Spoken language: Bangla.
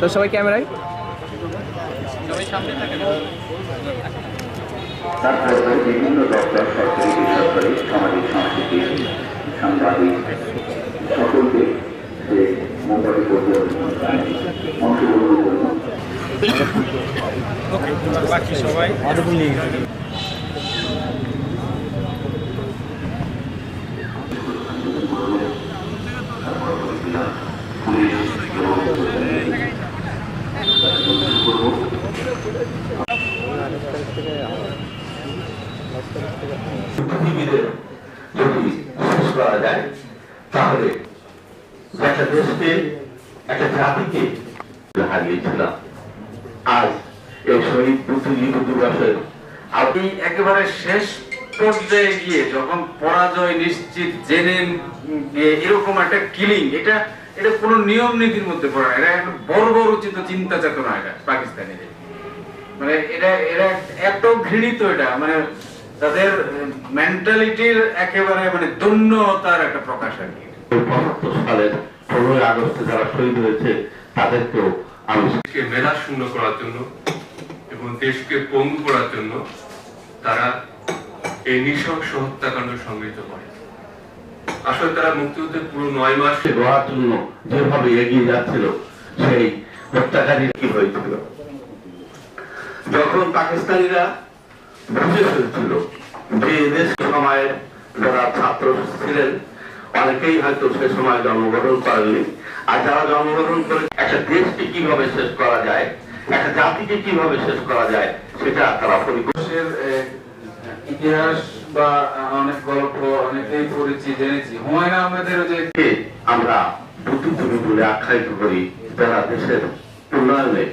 তো সবাই ক্যামেরায়? তারপরে বিভিন্ন দপ্তর সরকারি বেসরকারি সামাজিক সাংস্কৃতিক সাংবাদিক সকলকে সে মোবাইল করবে অংশগ্রহণের জন্য বাকি সবাই। পৃথিবীতে যদি শেষ করা যায়, তাহলে একটা দেশকে, একটা জাতিকে হারিয়েছিলাম, আজ এই শহীদ বুদ্ধিজীবী দিবসের আপনি একেবারে শেষ পর্যায়ে গিয়ে যখন পরাজয় নিশ্চিত, জেনে এরকম একটা কিলিং এটা এটা কোনো নিয়ম নীতির মধ্যে পড়ে না। এটা একটা বড় বড় উচিত চিন্তা চেতনা এটা, পাকিস্তানিদের। মানে এটা এরা এত ঘৃণিত এটা মানে তাদের মেন্টালিটির একেবারে মানে দৈন্যতার একটা প্রকাশ আর কি। পঁচাত্তর সালের পনেরোই আগস্টে যারা শহীদ হয়েছে তাদেরকেও আমি দেশকে মেধা শূন্য করার জন্য এবং দেশকে পঙ্গু করার জন্য তারা এই নৃশংস হত্যাকাণ্ড সংগৃহীত করে। আসলে তারা মুক্তিযুদ্ধের পুরো নয় মাস গড়ার জন্য যেভাবে এগিয়ে যাচ্ছিল সেই হত্যাকারী কি হয়েছিল? যখন পাকিস্তানিরা বুঝে ফেলছিল যে এদেশ সময়ে যারা ছাত্র ছিলেন অনেকেই হয়তো সে সময় জন্মগ্রহণ করেননি। আর যারা জন্মগ্রহণ করে একটা দেশকে কীভাবে শেষ করা যায় একটা জাতিকে কীভাবে শেষ করা যায় সেটা তারা আহ, ইতিহাস বা অনেক গল্প অনেকেই পড়েছি জেনেছি। হুমায়ুন আহমেদের যে আমরা বুদ্ধিজীবী বলে আখ্যায়িত করি যারা দেশের উন্নয়নে